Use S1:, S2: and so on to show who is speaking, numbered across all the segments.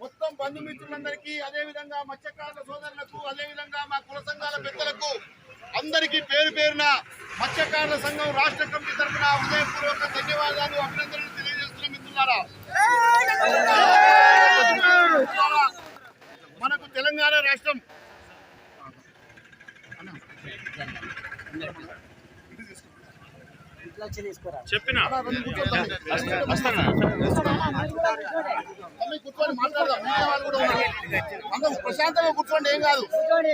S1: మొత్తం బంధుమిత్రులందరికీ అదే విధంగా మత్స్యకారుల సోదరులకు అదే విధంగా మా కుల సంఘాల పెద్దలకు అందరికీ పేరు పేరున మత్స్యకారుల సంఘం రాష్ట్ర కమిటీ తరఫున హృదయపూర్వక ధన్యవాదాలు అభినందనలు తెలియజేస్తున్న మిత్రులారా, మనకు తెలంగాణ రాష్ట్రం
S2: చెప్పిన?
S1: కూర్చొని మాట్లాడదాం వాళ్ళు కూడా అందరూ ప్రశాంతంగా కూర్చోండి. ఏం కాదు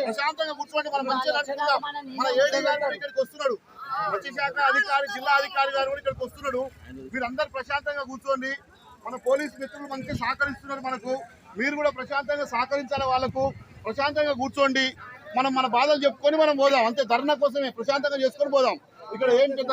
S1: ప్రశాంతంగా కూర్చోండి. మనం మంచిగా మన ఏడీ గారు ఇక్కడికి వస్తున్నాడు మత్స్యశాఖ అధికారి జిల్లా అధికారి గారు కూడా ఇక్కడికి వస్తున్నాడు మీరందరూ ప్రశాంతంగా కూర్చోండి మన పోలీస్ మిత్రులు మంచిగా సహకరిస్తున్నారు మనకు మీరు కూడా ప్రశాంతంగా సహకరించాలి వాళ్ళకు ప్రశాంతంగా కూర్చోండి మనం మన బాధలు చెప్పుకొని మనం పోదాం అంతే ధర్నా కోసమే ప్రశాంతంగా చేసుకొని పోదాం ఇక్కడ ఏం పెద్ద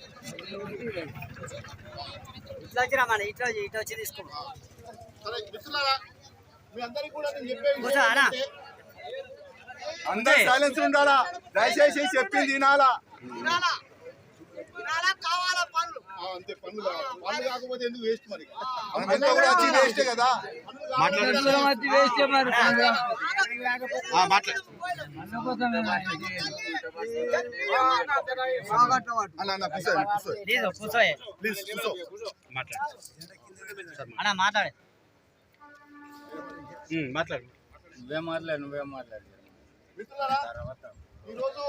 S3: ఇట్లా వచ్చినా మన ఇట్లా వచ్చి- ఇట్లా వచ్చి తీసుకో
S4: అందరు సైలెన్స్ ఉండాలా? దయచేసి చెప్పింది వినాలా?
S1: ఆ, అంతే పనులు పనులు కాకపోతే ఎందుకు వేస్ట్ మరి?
S4: కూడా వచ్చి వేస్టే కదా?
S1: పనులు కావాలి.
S4: అన్న. అన్న
S3: మాట్లాడే.
S2: మాట్లాడు.
S4: నువ్వే మాట్లాడు నువ్వే మాట్లాడు.
S1: మిత్రులారా ఈరోజు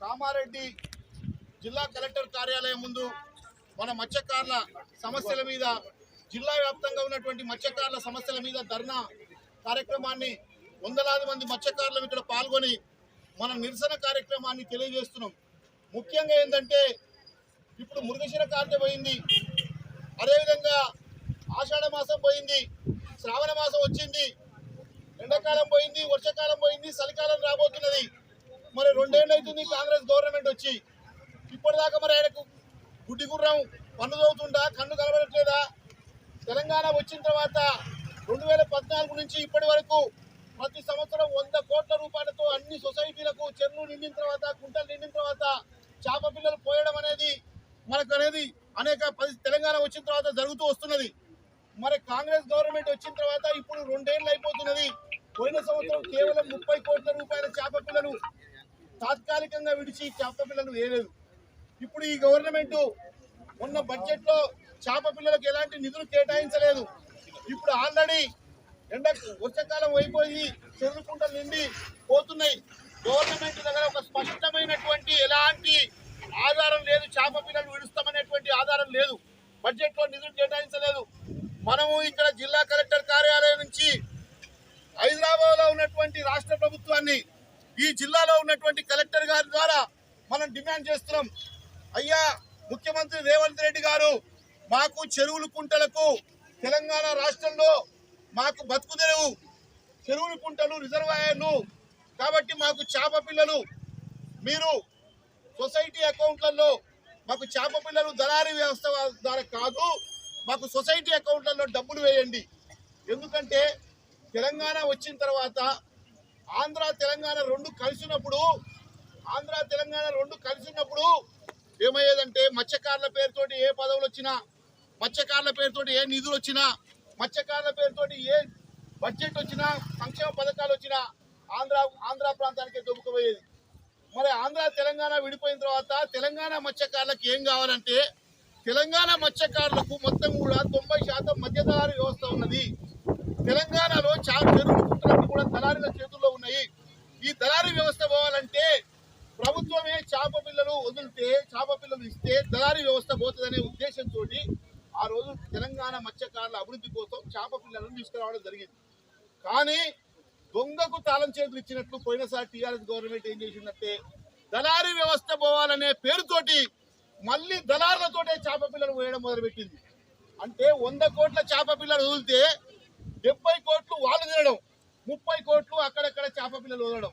S1: కామారెడ్డి జిల్లా కలెక్టర్ కార్యాలయం ముందు మన మత్స్యకారుల సమస్యల మీద జిల్లా వ్యాప్తంగా ఉన్నటువంటి మత్స్యకారుల సమస్యల మీద ధర్నా కార్యక్రమాన్ని వందలాది మంది మత్స్యకారులు ఇక్కడ పాల్గొని మన నిరసన కార్యక్రమాన్ని తెలియజేస్తున్నాం. ముఖ్యంగా ఏంటంటే ఇప్పుడు మృగశిర కార్తె పోయింది. అదేవిధంగా ఆషాఢ మాసం పోయింది శ్రావణ మాసం వచ్చింది ఎండాకాలం పోయింది వర్షాకాలం పోయింది చలికాలం రాబోతున్నది. మరి రెండేళ్ళు అవుతుంది కాంగ్రెస్ గవర్నమెంట్ వచ్చి. ఇప్పటిదాకా మరి ఆయనకు గుడ్డి గుర్రం పన్ను చదువుతుందా కన్ను కనబడట్లేదా తెలంగాణ వచ్చిన తర్వాత రెండు వేల పద్నాలుగు నుంచి ఇప్పటి వరకు ప్రతి సంవత్సరం వంద కోట్ల రూపాయలతో అన్ని సొసైటీలకు చెరువులు నిండిన తర్వాత గుంటలు నిండిన తర్వాత చేప పిల్లలు పోయడం అనేది మనకు అనేది అనేక తెలంగాణ వచ్చిన తర్వాత జరుగుతూ వస్తున్నది. మరి కాంగ్రెస్ గవర్నమెంట్ వచ్చిన తర్వాత ఇప్పుడు రెండేళ్ళు అయిపోతున్నది. పోయిన సంవత్సరం కేవలం ముప్పై కోట్ల రూపాయల చేప పిల్లలు తాత్కాలికంగా విడిచి చేప పిల్లలు వేయలేదు. ఇప్పుడు ఈ గవర్నమెంట్ ఉన్న బడ్జెట్లో చేప పిల్లలకు ఎలాంటి నిధులు కేటాయించలేదు. ఇప్పుడు ఆల్రెడీ ఎండ వర్షాకాలం అయిపోయి చెరువు కుంటలు నిండి పోతున్నాయి. గవర్నమెంట్ దగ్గర ఒక స్పష్టమైనటువంటి ఎలాంటి ఆధారం లేదు. చేప పిల్లలు విడుస్తామనేటువంటి ఆధారం లేదు. బడ్జెట్లో నిధులు కేటాయించలేదు. మనము ఇక్కడ జిల్లా కలెక్టర్ కార్యాలయం నుంచి హైదరాబాద్లో ఉన్నటువంటి రాష్ట్ర ప్రభుత్వాన్ని ఈ జిల్లాలో ఉన్నటువంటి కలెక్టర్ గారి ద్వారా మనం డిమాండ్ చేస్తున్నాం. అయ్యా ముఖ్యమంత్రి రేవంత్ రెడ్డి గారు మాకు చెరువులు కుంటలకు తెలంగాణ రాష్ట్రంలో మాకు బతుకు తెరువు. చెరువులు కుంటలు రిజర్వాయర్లు. కాబట్టి మాకు చేప పిల్లలు. మీరు సొసైటీ అకౌంట్లలో మాకు చేప పిల్లలు దళారీ వ్యవస్థ ద్వారా కాదు మాకు సొసైటీ అకౌంట్లలో డబ్బులు వేయండి. ఎందుకంటే తెలంగాణ వచ్చిన తర్వాత ఆంధ్ర తెలంగాణ రెండు కలిసినప్పుడు ఆంధ్ర తెలంగాణ రెండు కలిసినప్పుడు ఏమయ్యేదంటే మత్స్యకారుల పేరుతోటి ఏ పదవులు వచ్చినా మత్స్యకారుల పేరుతోటి ఏ నిధులు వచ్చినా మత్స్యకారుల పేరుతోటి ఏ బడ్జెట్ వచ్చినా సంక్షేమ పథకాలు వచ్చినా ఆంధ్ర ఆంధ్ర ప్రాంతానికే దొబ్బుకుపోయేది. మరి ఆంధ్ర తెలంగాణ విడిపోయిన తర్వాత తెలంగాణ మత్స్యకారులకు ఏం కావాలంటే తెలంగాణ మత్స్యకారులకు మొత్తం కూడా తొంభై శాతం మధ్యదళారీ వ్యవస్థ ఉన్నది. తెలంగాణలో చాలా చెరువులు కుట్టడానికి కూడా దళారీల చేతుల్లో ఉన్నాయి. ఈ దళారీ వ్యవస్థ పోవాలంటే ప్రభుత్వమే చేప పిల్లలు వదిలితే చేప పిల్లలు ఇస్తే దళారీ వ్యవస్థ పోతుందనే ఉద్దేశంతో ఆ రోజు తెలంగాణ మత్స్యకారుల అభివృద్ధి కోసం చేప పిల్లలను తీసుకురావడం జరిగింది. కానీ దొంగకు తాళం చేతులు ఇచ్చినట్లు పోయినసారి టీఆర్ఎస్ గవర్నమెంట్ ఏం చేసిందంటే దళారీ వ్యవస్థ పోవాలనే పేరుతోటి మళ్ళీ దళారులతోటే చేప పిల్లలు వేయడం మొదలుపెట్టింది. అంటే వంద కోట్ల చేప పిల్లలు వదిలితే డెబ్బై కోట్లు వాళ్ళు తినడం ముప్పై కోట్లు అక్కడక్కడ చేప పిల్లలు వదలడం.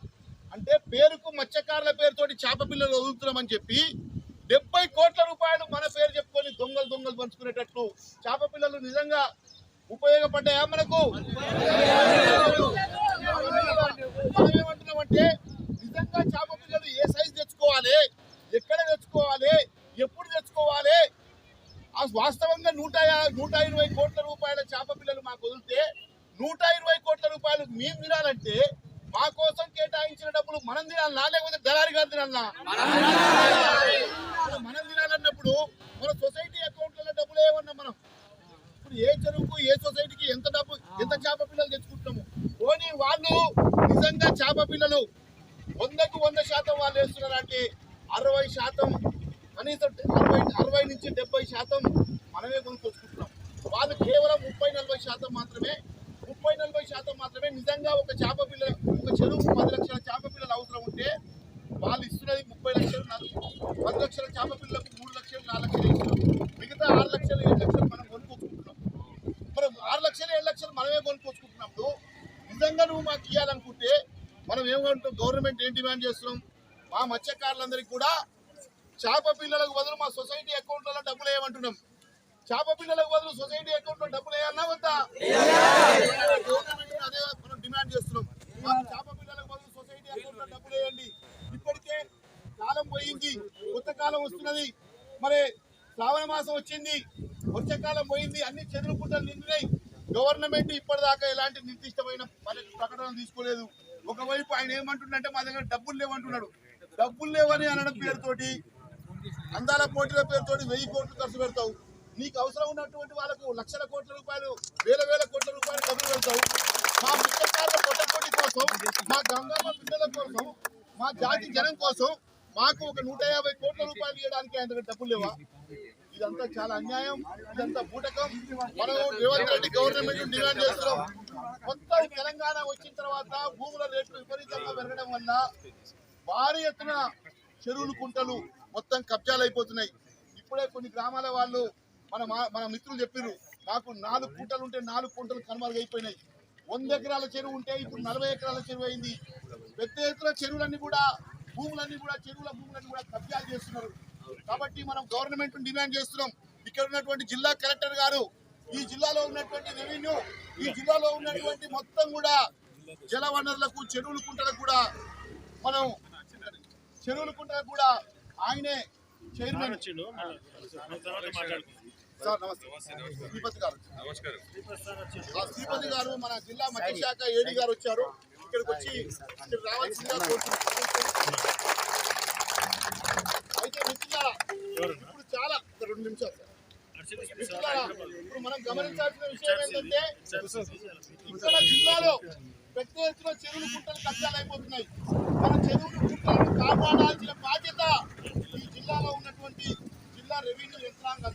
S1: అంటే పేరుకు మత్స్యకారుల పేరుతోటి చేప పిల్లలు వదులుతున్నామని చెప్పి డెబ్బై కోట్ల రూపాయలు మన పేరు చెప్పుకొని దొంగలు దొంగలు పంచుకునేటట్లు చేప పిల్లలు నిజంగా ఉపయోగపడ్డాయా మనకు? ఏమంటున్నామంటే నిజంగా చేప పిల్లలు ఏ సైజు తెచ్చుకోవాలి? ఎక్కడ తెచ్చుకోవాలి? ఎప్పుడు తెచ్చుకోవాలి? ఆ వాస్తవంగా నూట యా- నూట ఇరవై కోట్ల రూపాయల చేప పిల్లలు మాకు వదిలితే నూట ఇరవై కోట్ల రూపాయలు మేము తినాలంటే మా కోసం కేటాయించిన డబ్బులు మనం తినాలనా? లేకపోతే దళారి గారు తినాలనా? మరి మనం తినాలన్నప్పుడు మన సొసైటీ అకౌంట్లలో డబ్బులు ఏమన్నా మనం ఇప్పుడు ఏ చెరువుకు ఏ సొసైటీకి ఎంత డబ్బు ఎంత చేప పిల్లలు తెచ్చుకుంటున్నాము? పోనీ వాళ్ళు నిజంగా చేప పిల్లలు వందకు వంద శాతం వాళ్ళు వేస్తున్నారంటే అరవై శాతం కనీసం అరవై అరవై నుంచి డెబ్బై శాతం మనమే కొనుక్కొచ్చుకుంటున్నాం. వాళ్ళు కేవలం ముప్పై నలభై శాతం మాత్రమే ముప్పై నలభై శాతం మాత్రమే నిజంగా ఒక చేప పిల్ల ఒక చెరువు పది లక్షల చేప పిల్లలు అవసరం ఉంటే వాళ్ళు ఇస్తున్నది ముప్పై లక్షలు పది లక్షల చేప పిల్లలకు మూడు లక్షలు నాలుగు లక్షలు ఇస్తున్నారు. మిగతా ఆరు లక్షలు ఏడు లక్షలు మనం కొనుక్కొచ్చుకుంటున్నాం. మనం ఆరు లక్షలు ఏడు లక్షలు మనమే కొనుక్కొచ్చుకుంటున్నప్పుడు నిజంగా నువ్వు మాకు ఇవ్వాలనుకుంటే మనం ఏమంటాం గవర్నమెంట్ ఏం డిమాండ్ చేస్తున్నాం? మా మత్స్యకారులందరికీ కూడా చేప పిల్లలకు బదులు మా సొసైటీ అకౌంట్లలో డబ్బులు వేయమంటున్నాం. చేప పిల్లలకు బదులు సొసైటీ అకౌంట్లో డబ్బులు వేయాలన్నా వద్దా? గవర్నమెంట్ అదే మనం డిమాండ్ చేస్తున్నాం. చేప పిల్లలకు బదులు సొసైటీ అకౌంట్లో డబ్బులు వేయండి. ఇప్పటికే కాలం పోయింది. కొత్త కాలం వస్తున్నది. మరి శ్రావణ మాసం వచ్చింది. వర్షకాలం పోయింది. అన్ని చెదురు పుట్టలు నిండినాయి. గవర్నమెంట్ ఇప్పటిదాకా ఎలాంటి నిర్దిష్టమైన పని- ప్రకటన తీసుకోలేదు. ఒకవైపు ఆయన ఏమంటుండంటే మా దగ్గర డబ్బులు లేవంటున్నాడు. డబ్బులు లేవని అనడం పేరుతోటి అందాల పోటీల పేరుతోటి వెయ్యి కోట్లు ఖర్చు పెడతావు. నీకు అవసరం ఉన్నటువంటి వాళ్ళకు లక్షల కోట్ల రూపాయలు వేల వేల కోట్ల రూపాయలు డబ్బులు పెడతావు మా ముఖ్యకారుల పొట్టపోటీ కోసం మా గంగమ్మ పిల్లల కోసం మా జాతి జనం కోసం మాకు ఒక నూట యాభై కోట్ల రూపాయలు ఇవ్వడానికి ఆయన డబ్బులు లేవా? ఇదంతా చాలా అన్యాయం ఇదంతా బూటకం. మనం రేవంత్ రెడ్డి గవర్నమెంట్ డిమాండ్ చేస్తున్నాం. మొత్తం తెలంగాణ వచ్చిన తర్వాత భూముల రేట్లు విపరీతంగా పెరగడం వల్ల భారీ ఎత్తున చెరువులు కుంటలు మొత్తం కబ్జాలు అయిపోతున్నాయి ఇప్పుడే కొన్ని గ్రామాల వాళ్ళు మన మా- మన మిత్రులు చెప్పారు నాకు నాలుగు కుంటలు ఉంటే నాలుగు కుంటలు కనుమరుగైపోయినాయి వంద ఎకరాల చెరువు ఉంటే ఇప్పుడు నలభై ఎకరాల చెరువు అయింది. పెద్ద ఎత్తున చెరువులన్నీ కూడా భూములన్నీ కూడా చెరువుల భూములన్నీ కూడా కబ్జాలు చేస్తున్నారు. కాబట్టి మనం గవర్నమెంట్ డిమాండ్ చేస్తున్నాం. ఇక్కడ ఉన్నటువంటి జిల్లా కలెక్టర్ గారు ఈ జిల్లాలో ఉన్నటువంటి రెవెన్యూ ఈ జిల్లాలో ఉన్నటువంటి మొత్తం కూడా జల వనరులకు చెరువులు కుంటలకు కూడా మనం చెరువులు కుంటలకు కూడా ఆయనే చైర్మన్. సార్ నమస్తే. శ్రీపతి గారు ఆ శ్రీపతి గారు మన జిల్లా మత్స్య శాఖ ఏడి గారు వచ్చారు. ఇక్కడికి వచ్చి ఇక్కడ రావాల్సిందిగా కోరుతున్నాను అయితే మిత్రులారా ఇప్పుడు చాలా రెండు నిమిషాలు సార్. ఇప్పుడు మనం గమనించాల్సిన విషయం ఏంటంటే ఇక్కడ జిల్లాలో పెద్ద ఎత్తున చెరువులు కుంటలు కబ్జాలు అయిపోతున్నాయి. మన చెరువులు కుంటలను కాపాడాల్సిన బాధ్యత ఈ జిల్లాలో ఉన్నటువంటి జిల్లా రెవెన్యూ యంత్రాంగం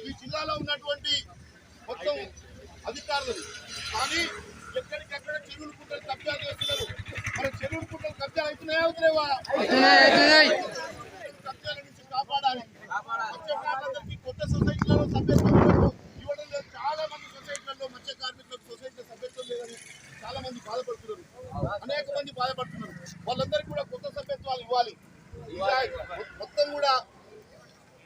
S1: ఈ జిల్లాలో ఉన్నటువంటి మొత్తం అధికారులు కానీ ఎక్కడికెక్కడ చెరువులు కుంటలు కబ్జాలు చేస్తున్నారు మన చెరువులు కుంటలు కబ్జాలు అవుతున్నాయా అవుతున్నాయా కబ్జాల నుంచి కాపాడాలి మత్స్యకారులందరికీ కొత్త సొసైటీలలో సభ్యత్వం ఇవ్వడం ఇవ్వడం లేదు చాలా మంది సొసైటీలలో మత్స్య కార్మికులకు సొసైటీలో సభ్యత్వం లేదని చాలా మంది బాధపడుతున్నారు అనేక మంది బాధపడుతున్నారు వాళ్ళందరికీ కూడా కొత్త సభ్యత్వాలు ఇవ్వాలి ఇంకా మొత్తం కూడా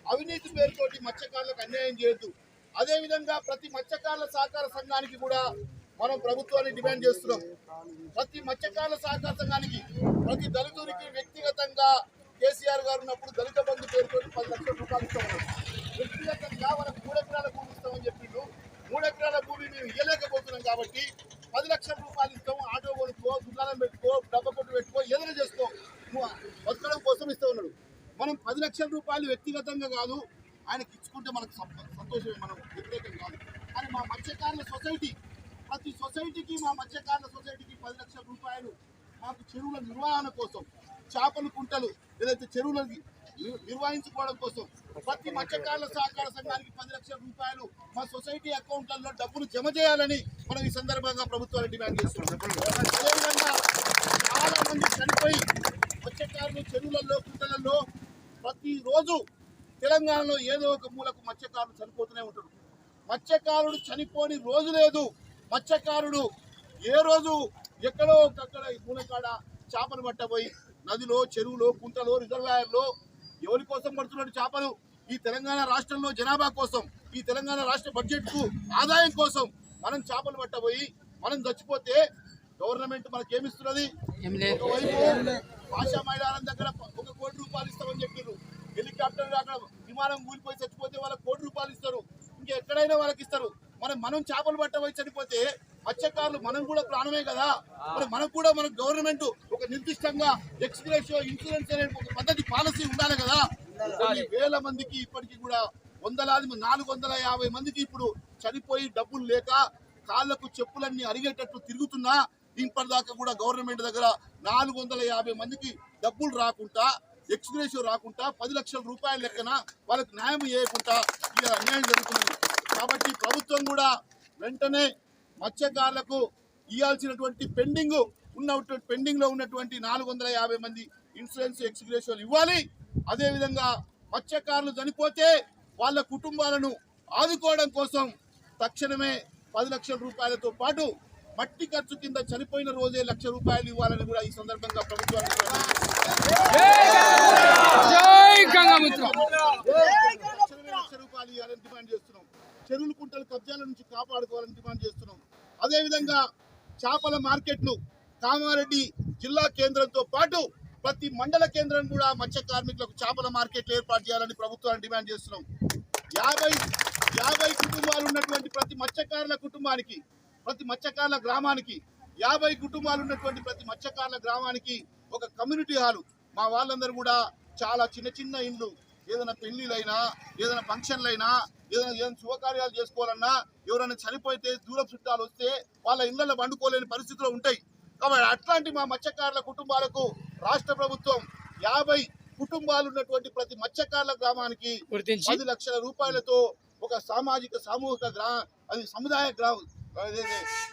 S1: అవినీతి పేరుతోటి మత్స్యకారులకు అన్యాయం చేయొద్దు అదే విధంగా ప్రతి మత్స్యకారుల సహకార సంఘానికి కూడా మనం ప్రభుత్వాన్ని డిమాండ్ చేస్తున్నాం. ప్రతి మత్స్యకారుల సహకార సంఘానికి ప్రతి దళితునికి వ్యక్తిగతంగా కేసీఆర్ గారు ఉన్నప్పుడు దళిత బంధు పేరుతో పది లక్షల రూపాయలు ఇస్తామన్నారు. వ్యక్తిగతంగా మనకు మూడు ఎకరాల భూమి ఇస్తామని చెప్పిండు. మూడు ఎకరాల భూమి మేము ఇవ్వలేకపోతున్నాం కాబట్టి పది లక్షల రూపాయలు ఇస్తాం ఆటో కొనుక్కో దుకాణం పెట్టుకో డబ్బ కొట్టు పెట్టుకో ఏదైనా చేసుకో. బతకడం కోసం ఇస్తూ ఉన్నాడు. మనం పది లక్షల రూపాయలు వ్యక్తిగతంగా కాదు ఆయనకి ఇచ్చుకుంటే మనకు సంతోషమే. మనం వ్యతిరేకం కాదు. కానీ మా మత్స్యకారుల సొసైటీ ప్రతి సొసైటీకి మా మత్స్యకారుల సొసైటీకి పది లక్షల రూపాయలు మాకు చెరువుల నిర్వహణ కోసం చేపలు కుంటలు ఏదైతే చెరువుల ని- నిర్వహించుకోవడం కోసం ప్రతి మత్స్యకారుల సహకార సంఘానికి పది లక్షల రూపాయలు మా సొసైటీ అకౌంట్లలో డబ్బులు జమ చేయాలని మనం ఈ సందర్భంగా ప్రభుత్వాన్ని డిమాండ్ చేస్తున్నాం. అదేవిధంగా చాలా మంది చనిపోయి మత్స్యకారులు చెరువులలో కుంటలలో ప్రతిరోజు తెలంగాణలో ఏదో ఒక మూలకు మత్స్యకారులు చనిపోతూనే ఉంటారు. మత్స్యకారుడు చనిపోని రోజు లేదు. మత్స్యకారుడు ఏ రోజు ఎక్కడో అక్కడ మూలకాడ చేపలు పట్టబోయి నదిలో చెరువులో కుంటలో రిజర్వాయర్లో ఎవరి కోసం పడుతున్నాడు చేపలు? ఈ తెలంగాణ రాష్ట్రంలో జనాభా కోసం ఈ తెలంగాణ రాష్ట్ర బడ్జెట్కు ఆదాయం కోసం మనం చేపలు పట్టబోయి మనం చచ్చిపోతే గవర్నమెంట్ మనకి ఏమిస్తున్నది ఒకవైపు భాషా మైదానం దగ్గర ఒక కోటి రూపాయలు ఇస్తామని చెప్పారు హెలికాప్టర్ అక్కడ విమానం కూలిపోయి చచ్చిపోతే వాళ్ళకి కోటి రూపాయలు ఇస్తారు. ఇంకా ఎక్కడైనా వాళ్ళకి ఇస్తారు మనం మనం చేపలు పట్టబోయి చనిపోతే మత్స్యకారులు మనం కూడా ప్రాణమే కదా? మరి మనకు కూడా మన గవర్నమెంట్ ఒక నిర్దిష్టంగా ఎక్స్గ్రేషియో ఇన్సూరెన్స్ అనే ఒక పద్ధతి పాలసీ ఉండాలి కదా? వేల మందికి ఇప్పటికీ కూడా వందలాది నాలుగు వందల యాభై మందికి ఇప్పుడు చనిపోయి డబ్బులు లేక కాళ్ళకు చెప్పులన్నీ అరిగేటట్లు తిరుగుతున్నా ఇప్పటిదాకా కూడా గవర్నమెంట్ దగ్గర నాలుగు వందల యాభై మందికి డబ్బులు రాకుండా ఎక్స్గ్రేషియో రాకుండా పది లక్షల రూపాయల లెక్కన వాళ్ళకి న్యాయం చేయకుండా ఇక అన్యాయం జరుగుతుంది. కాబట్టి ప్రభుత్వం కూడా వెంటనే మత్స్యకారులకు ఇవ్వాల్సినటువంటి పెండింగ్ ఉన్నటువంటి పెండింగ్లో ఉన్నటువంటి నాలుగు వందల యాభై మంది ఇన్సూరెన్స్ ఎక్స్గ్రేషన్లు ఇవ్వాలి. అదేవిధంగా మత్స్యకారులు చనిపోతే వాళ్ళ కుటుంబాలను ఆదుకోవడం కోసం తక్షణమే పది లక్షల రూపాయలతో పాటు మట్టి ఖర్చు కింద చనిపోయిన రోజే లక్ష రూపాయలు ఇవ్వాలని కూడా ఈ సందర్భంగా తక్షణమే లక్ష రూపాయలు ఇవ్వాలని డిమాండ్ చేస్తున్నాం. చెరువులు కుంటలు కబ్జాల నుంచి కాపాడుకోవాలని డిమాండ్ చేస్తున్నాం. అదేవిధంగా చేపల మార్కెట్లు కామారెడ్డి జిల్లా కేంద్రంతో పాటు ప్రతి మండల కేంద్రం కూడా మత్స్య కార్మికులకు చేపల మార్కెట్లు ఏర్పాటు చేయాలని ప్రభుత్వాన్ని డిమాండ్ చేస్తున్నాం. యాభై యాభై కుటుంబాలు ఉన్నటువంటి ప్రతి మత్స్యకారుల కుటుంబానికి ప్రతి మత్స్యకారుల గ్రామానికి యాభై కుటుంబాలు ఉన్నటువంటి ప్రతి మత్స్యకారుల గ్రామానికి ఒక కమ్యూనిటీ హాలు. మా వాళ్ళందరూ కూడా చాలా చిన్న చిన్న ఇండ్లు ఏదైనా పెళ్ళిలైనా ఏదైనా ఫంక్షన్లైనా ఏదైనా ఏదైనా శుభకార్యాలు చేసుకోవాలన్నా ఎవరైనా చనిపోతే దూర చుట్టాలు వస్తే వాళ్ళ ఇళ్ళలో వండుకోలేని పరిస్థితులు ఉంటాయి. కాబట్టి అట్లాంటి మా మత్స్యకారుల కుటుంబాలకు రాష్ట్ర ప్రభుత్వం యాభై కుటుంబాలు ఉన్నటువంటి ప్రతి మత్స్యకారుల గ్రామానికి పది లక్షల రూపాయలతో ఒక సామాజిక సామూహిక గ్రా అది సముదాయ గ్రా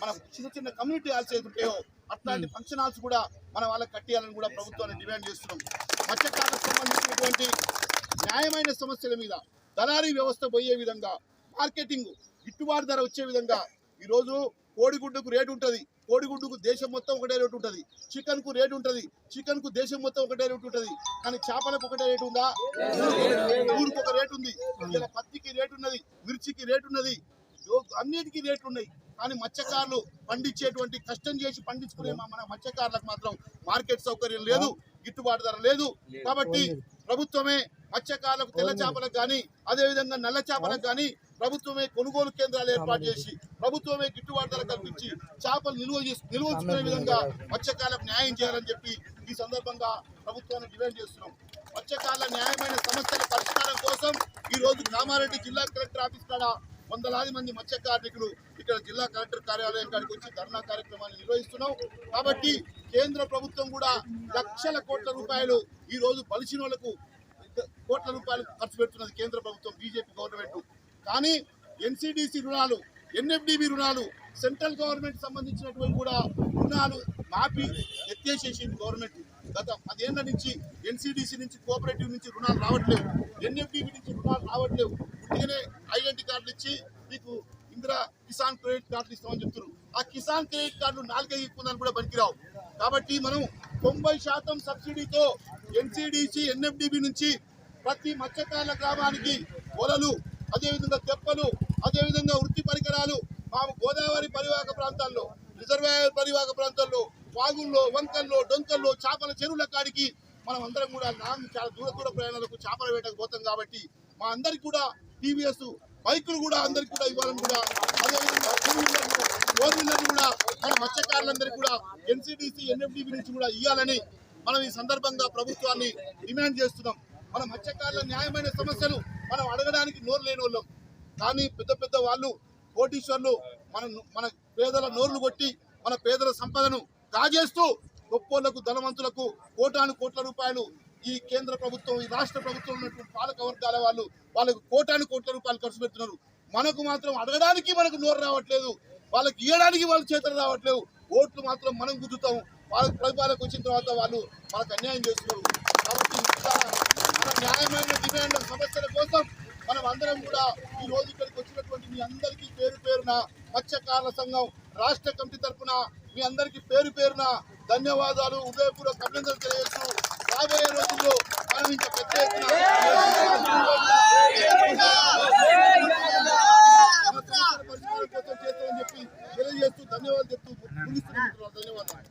S1: మన చిన్న చిన్న కమ్యూనిటీ హాల్స్ ఏది ఉంటాయో అట్లాంటి ఫంక్షన్ హాల్స్ కూడా మన వాళ్ళకి కట్టేయాలని కూడా ప్రభుత్వాన్ని డిమాండ్ చేస్తున్నాం. మత్స్యకారులకు సంబంధించినటువంటి న్యాయమైన సమస్యల మీద దళారీ వ్యవస్థ పోయే విధంగా మార్కెటింగ్ గిట్టుబాటు ధర వచ్చే విధంగా ఈరోజు కోడిగుడ్డుకు రేటు ఉంటుంది. కోడిగుడ్డుకు దేశం మొత్తం ఒకటే రేటు ఉంటుంది. చికెన్కు రేటు ఉంటుంది. చికెన్కు దేశం మొత్తం ఒకటే రేటు ఉంటుంది. కానీ చేపలకు ఒకటే రేటు ఉందా? ఊరికి ఒక రేటు ఉంది. ఇలా పత్తికి రేటు ఉన్నది. మిర్చికి రేటు ఉన్నది. అన్నిటికీ రేట్లు ఉన్నాయి కానీ మత్స్యకారులు పండించేటువంటి కష్టం చేసి పండించుకునే మన మత్స్యకారులకు మాత్రం మార్కెట్ సౌకర్యం లేదు గిట్టుబాటు ధర లేదు. కాబట్టి ప్రభుత్వమే మత్స్యకారులకు తెల్ల చేపలకు కానీ అదేవిధంగా నల్ల చేపలకు కానీ ప్రభుత్వమే కొనుగోలు కేంద్రాలు ఏర్పాటు చేసి ప్రభుత్వమే గిట్టుబాటు ధర కల్పించి చేపలు నిల్వ చేసి నిల్వ ఉంచుకునే విధంగా మత్స్యకారులకు న్యాయం చేయాలని చెప్పి ఈ సందర్భంగా ప్రభుత్వాన్ని డిమాండ్ చేస్తున్నాం. మత్స్యకారుల న్యాయమైన సమస్యల పరిష్కారం కోసం ఈ రోజు కామారెడ్డి జిల్లా కలెక్టర్ ఆఫీస్ కాడ వందలాది మంది మత్స్య కార్మికులు ఇక్కడ జిల్లా కలెక్టర్ కార్యాలయం కాడికి వచ్చి ధర్నా కార్యక్రమాన్ని నిర్వహిస్తున్నాం. కాబట్టి కేంద్ర ప్రభుత్వం కూడా లక్షల కోట్ల రూపాయలు ఈ రోజు బలిసిన కోట్ల రూపాయలు ఖర్చు పెడుతున్నది కేంద్ర ప్రభుత్వం బీజేపీ గవర్నమెంట్. కానీ ఎన్సిడిసి రుణాలు ఎన్ఎఫ్డిబి రుణాలు సెంట్రల్ గవర్నమెంట్ సంబంధించినటువంటి కూడా రుణాలు మాపి ఎత్తేసేసింది గవర్నమెంట్. గత పదేళ్ళ నుంచి ఎన్సీడీసీ నుంచి కోఆపరేటివ్ నుంచి రుణాలు రావట్లేవు. ఎన్ఎఫ్డిబి నుంచి రుణాలు రావట్లేవు. ఉట్టిగానే ఐడెంటి కార్డులు ఇచ్చి మీకు ఇందిరా కిసాన్ క్రెడిట్ కార్డులు ఇస్తామని చెప్తున్నారు. ఆ కిసాన్ క్రెడిట్ కార్డులు నాలుగే ఎక్కువ కూడా పనికిరావు. కాబట్టి మనం తొంభై శాతం సబ్సిడీతో ఎన్సిడిసి ఎన్ఎఫ్డిబి నుంచి ప్రతి మత్స్యకారుల గ్రామానికి వలలు అదేవిధంగా తెప్పలు అదేవిధంగా వృత్తి పరికరాలు మా గోదావరి పరివాహక ప్రాంతాల్లో రిజర్వాయర్ పరివాహక ప్రాంతాల్లో వాగుల్లో వంకల్లో డొంకల్లో చేపల చెరువుల కాడికి మనం అందరం కూడా లాంగ్ చాలా దూర దూర ప్రయాణాలకు చేపల వేటకు పోతాం కాబట్టి మా అందరికి కూడా టీవీఎస్ బైకులు కూడా అందరికి కూడా ఇవ్వాలని కూడా అదేవిధంగా ఫోర్ వీలర్లు కూడా మన మత్స్యకారులందరికీ కూడా ఎన్సీడీసీ ఎన్ఎఫ్డిబి నుంచి కూడా ఇవ్వాలని మనం ఈ సందర్భంగా ప్రభుత్వాన్ని డిమాండ్ చేస్తున్నాం. మన మత్స్యకారుల న్యాయమైన సమస్యలు మనం అడగడానికి నోరు లేని వాళ్ళం కానీ పెద్ద పెద్ద వాళ్ళు కోటీశ్వర్లు మన మన పేదల నోర్లు కొట్టి మన పేదల సంపదను కాజేస్తూ గొప్పోళ్ళకు ధనవంతులకు కోటాను కోట్ల రూపాయలు ఈ కేంద్ర ప్రభుత్వం ఈ రాష్ట్ర ప్రభుత్వం ఉన్నటువంటి పాలక వర్గాల వాళ్ళు వాళ్ళకు కోటాను కోట్ల రూపాయలు ఖర్చు పెడుతున్నారు. మనకు మాత్రం అడగడానికి మనకు నోరు రావట్లేదు. వాళ్ళకి ఇవ్వడానికి వాళ్ళ చేతులు రావట్లేదు ఓట్లు మాత్రం మనం గుద్దుతాం. వాళ్ళకి ప్రభుత్వాలకు వచ్చిన తర్వాత వాళ్ళు మనకు అన్యాయం చేస్తున్నారు. కాబట్టి మన న్యాయమైన డిమాండ్ల సమస్యల కోసం మనం అందరం కూడా ఈ రోజు ఇక్కడికి వచ్చినటువంటి మీ అందరికీ పేరు పేరున మత్స్యకారుల సంఘం రాష్ట్ర కమిటీ తరఫున మీ అందరికీ పేరు పేరున ధన్యవాదాలు ఉదయపూర్వక అభినందనలు తెలియజేస్తూ రాబోయే రోజుల్లో మనం ఇంకా పెద్ద ఎత్తున కోసం చేస్తామని చెప్పి తెలియజేస్తూ ధన్యవాదాలు చెప్తూ మిత్రులారా. ధన్యవాదాలు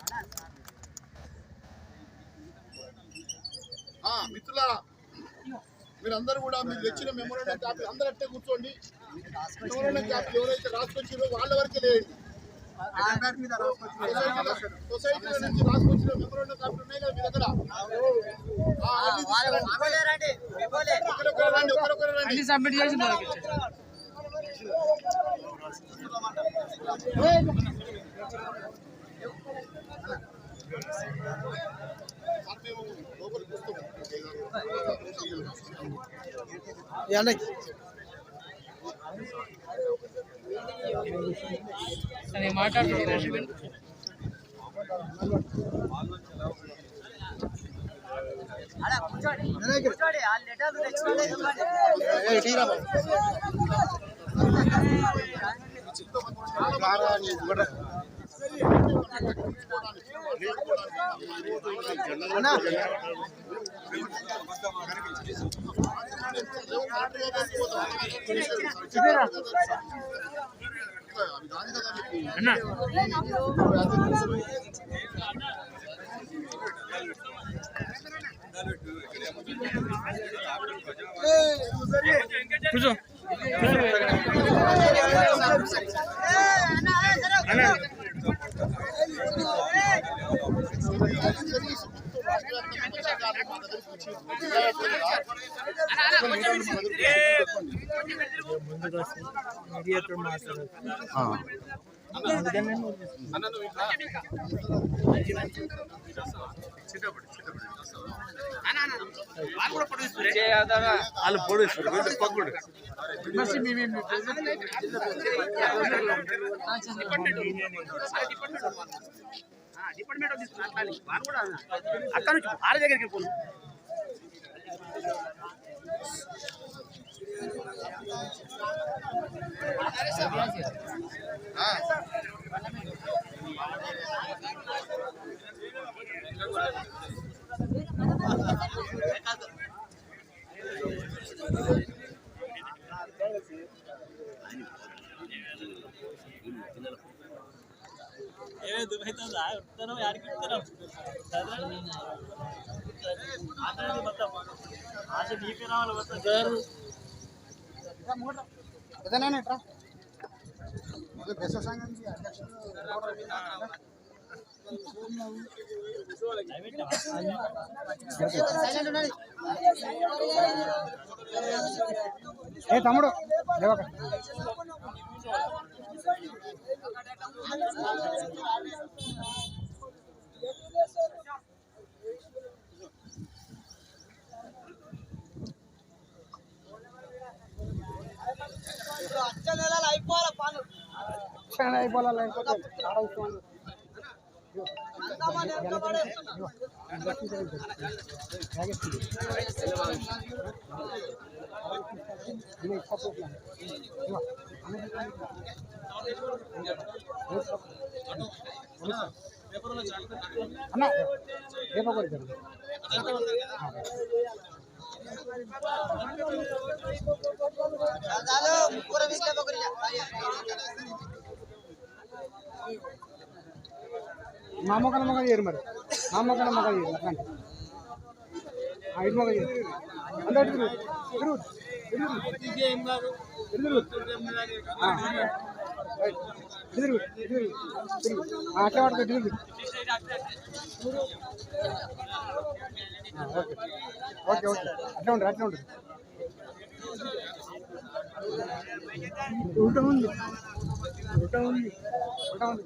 S1: మిత్రులారా మీరందరూ కూడా మీరు తెచ్చిన మెమోరాండం కాపీ అందరూ అట్టే కూర్చోండి మెమోరాండం కాపీ ఎవరైతే రాసుకొచ్చారో వాళ్ళ వరకే లేండి అన్ని తీసుకురండి.
S3: ఇవ్వలేరండి ఇవ్వలే
S1: ఒకరొకరు రండి ఒకరొకరు రండి
S2: అన్ని సబ్మిట్ చేసి మనకి ఇచ్చేయి.
S1: మేము లోపలికి వస్తాము.
S2: సరే మాట్లాడుతున్నాను
S3: అలా కూర్చోండి కూర్చోండి ఆ లెటర్ తెచ్చుకోండి ఇవ్వండి
S2: అన్న. కూర్చో అన్న మసి మీ మీ ప్రెసిడెంట్
S3: డిపార్ట్మెంట్ తీసుకున్నారు వారు కూడా అక్కడ నుంచి వాళ్ళ దగ్గరికి పోను
S2: ఏ తమ్ముడు లేవక
S3: వచ్చే నెలలు అయిపోవాలి పనులు
S2: చాలా అయిపోవాలి లేకపోతే ఆడవుతుంది
S3: అంతమంది ఎంత పడేస్తున్నారు
S2: అన్న రేపు ఒకటి
S3: చాలు కూర వీక్లే ఒకరి
S2: మా మొక్కన మొక్క చేయరు మరి మా మొక్కన మొక్క చేయరు అట్లాంటి ఆ, ఇటు మొక్క చేయరు అంతా ఇటు తిరుగు. తిరుగు. ఇటు తిరుగు. ఇటు తిరుగు. ఆ. రైట్. ఇటు తిరుగు. ఇటు తిరుగు. తిరుగు. ఆ, అట్లా పట్టుకో ఇటు తిరుగు. ఆ, ఓకే ఓకే ఓకే అట్లా ఉంటుంది అట్లా ఉంటుంది ఉల్టా ఉంది ఉల్టా ఉంది ఉల్టా ఉంది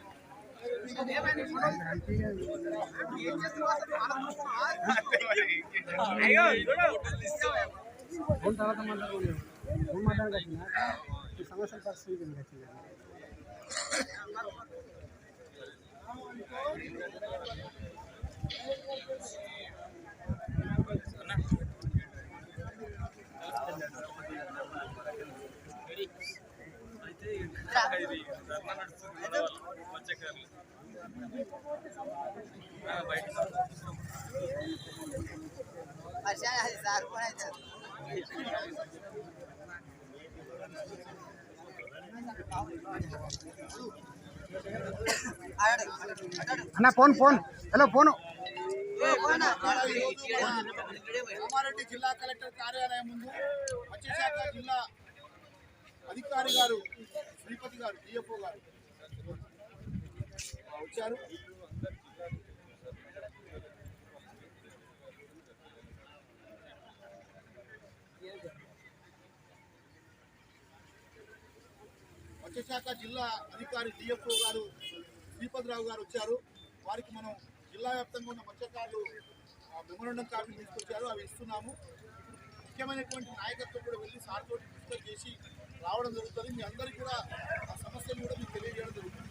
S2: ఫోన్ తర్వాత మాట్లాడుకోండి ఫోన్ మాట్లాడక వచ్చిన ఈ సమస్యల పరిస్థితి వచ్చే కార్లు అన్న phone phone. Hello phone.
S1: Kamareddy జిల్లా కలెక్టర్ కార్యాలయం ముందు మత్స్యశాఖ జిల్లా అధికారి గారు శ్రీపతి గారు డిఎఫ్ఓ గారు. వచ్చారు. మత్స్యశాఖ జిల్లా అధికారి డిఎఫ్ఓ గారు శ్రీపతిరావు గారు వచ్చారు. వారికి మనం జిల్లా వ్యాప్తంగా ఉన్న మత్స్యకారులు మెమోరండం కార్డులు తీసుకొచ్చారు. అవి ఇస్తున్నాము. ముఖ్యమైనటువంటి నాయకత్వం కూడా వెళ్ళి సార్ డిస్కస్ చేసి రావడం జరుగుతుంది. మీ అందరికీ కూడా ఆ సమస్యలు కూడా మీకు తెలియజేయడం జరుగుతుంది.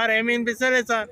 S1: నాయకులు సార్ మనల్ని ఉద్దేశించి మాట్లాడతారు
S2: సరకో మైకి
S5: సార్ ఏమి వినిపిస్తలేదు సార్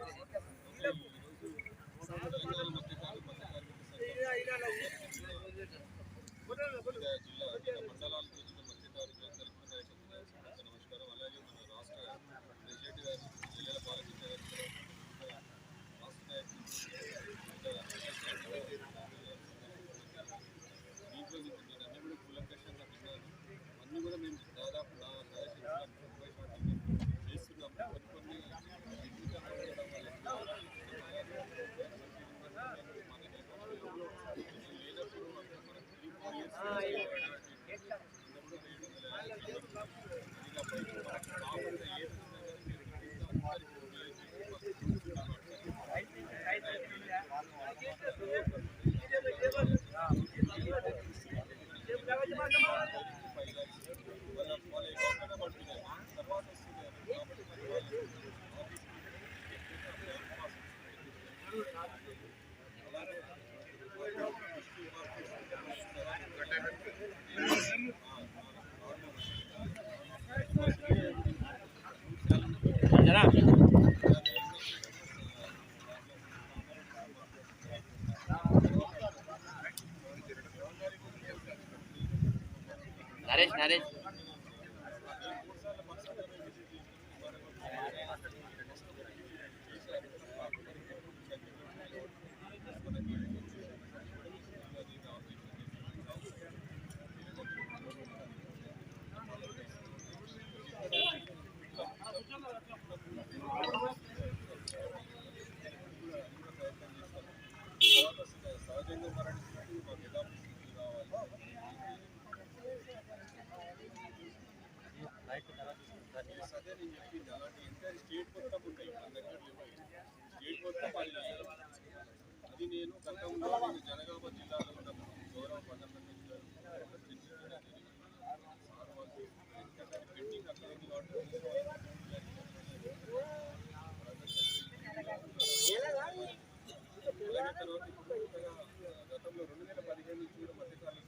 S4: Nareş, Nareş. గతంలో రెండు వేల పదిహేను నుంచి కూడా మధ్యకాలం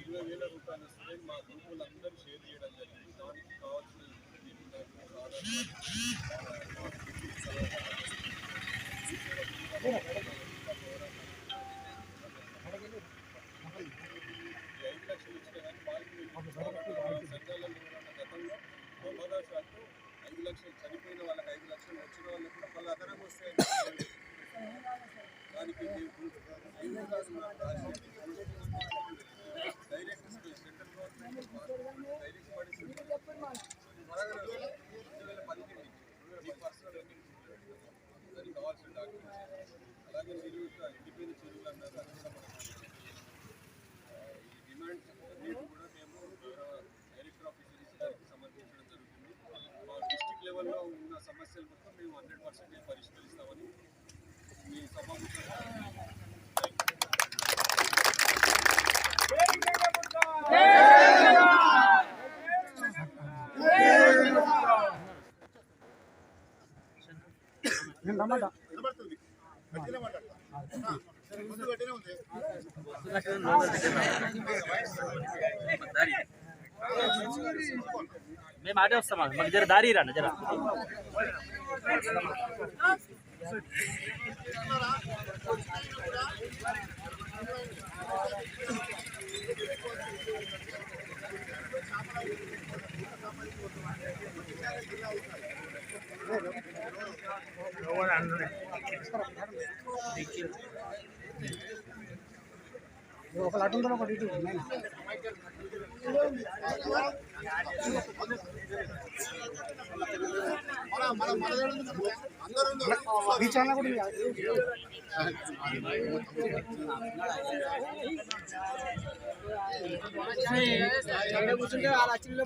S4: ఇరవై వేల రూపాయలు వస్తే మా గ్రూపులందరూ షేర్ చేయడం జరిగింది దానికి కావాల్సిన ప్రమాదశాత్తు ఐదు లక్షలు చనిపోయిన వాళ్ళకి ఐదు లక్షలు వచ్చిన వాళ్ళకి కూడా మళ్ళీ అదనంగా వస్తాయి దానికి ఐదు డైరెక్ట్ సెంట్రల్ గవర్నమెంట్ డైరెక్ట్ పడిస్తుంది రెండు వేల పదిహేను మీ పర్సనల్ అందరికీ కావాల్సిన డాక్యుమెంట్స్ అలాగే మీరు ఇండిపెండెంట్ చెరువులు అన్నారు అది కూడా డిస్టిక్ ఉన్న సమస్యలు మొత్తం మేము హండ్రెడ్ పర్సెంట్ పరిష్కరిస్తామని మీ సమావేశంగా
S3: నేను రమ్మంటా
S6: వినబడుతుంది గట్టిగానే మాట్లాడతా ఆ, సరే, ముందు గట్టిగానే ఉంది
S1: మేము ఆటే వస్తాం మాకు జర దారి రండి జర
S3: ఒక లటు ఉంటుంది ఒకటి ఇటు ఈ ఛానల్ కూడా కూర్చుంటే వాళ్ళ అచ్చిన